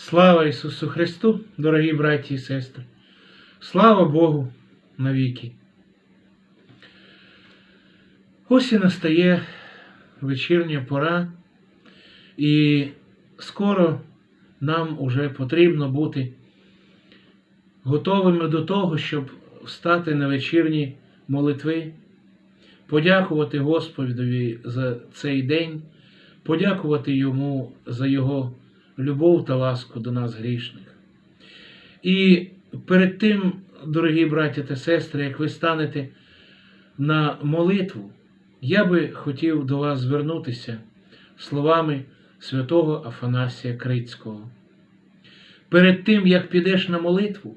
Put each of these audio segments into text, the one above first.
Слава Ісусу Христу, дорогі браті і сестри! Слава Богу навіки! Ось і настає вечірня пора, і скоро нам уже потрібно бути готовими до того, щоб встати на вечірні молитви, подякувати Господові за цей день, подякувати Йому за Його любов та ласку до нас грішних. І перед тим, дорогі браті та сестри, як ви станете на молитву, я би хотів до вас звернутися словами святого Афанасія Крицького. Перед тим, як підеш на молитву,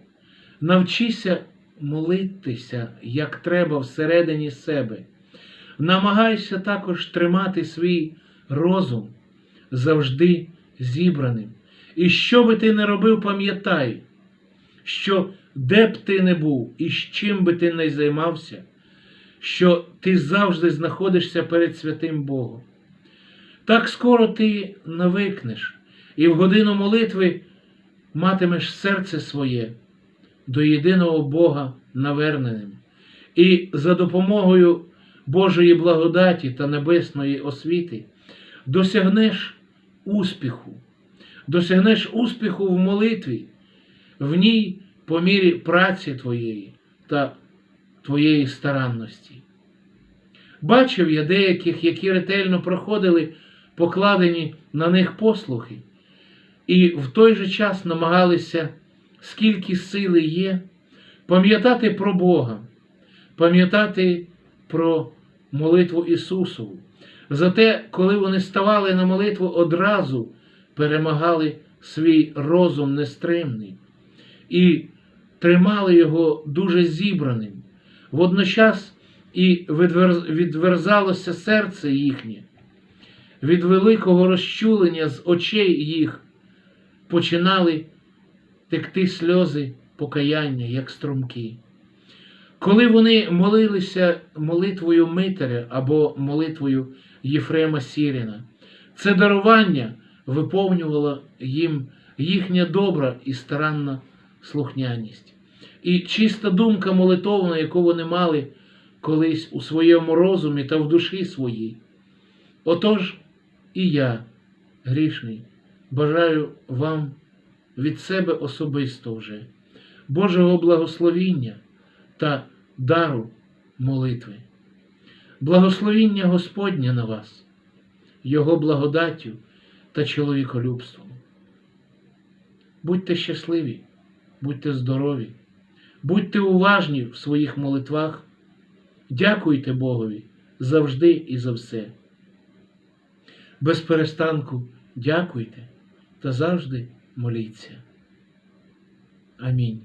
навчися молитися, як треба всередині себе. Намагайся також тримати свій розум завжди зібраним. І що би ти не робив, пам'ятай, що де б ти не був і з чим би ти не займався, що ти завжди знаходишся перед святим Богом. Так скоро ти навикнеш і в годину молитви матимеш серце своє до єдиного Бога наверненим, і за допомогою Божої благодаті та небесної освіти досягнеш успіху, досягнеш успіху в молитві, в ній по мірі праці твоєї та твоєї старанності. Бачив я деяких, які ретельно проходили покладені на них послухи, і в той же час намагалися, скільки сили є, пам'ятати про Бога, пам'ятати про молитву Ісусову. Зате, коли вони ставали на молитву, одразу перемагали свій розум нестримний і тримали його дуже зібраним. Водночас і відверзалося серце їхнє, від великого розчулення з очей їх починали текти сльози покаяння, як струмки. Коли вони молилися молитвою Митаря або молитвою Єфрема Сіріна, це дарування виповнювало їм їхня добра і старанна слухняність. І чиста думка молитовна, яку вони мали колись у своєму розумі та в душі своїй. Отож, і я, грішний, бажаю вам від себе особисто вже Божого благословіння та дару молитви. Благословіння Господнє на вас, Його благодаттю та чоловіколюбством. Будьте щасливі, будьте здорові, будьте уважні в своїх молитвах, дякуйте Богові завжди і за все. Без перестанку дякуйте та завжди моліться. Амінь.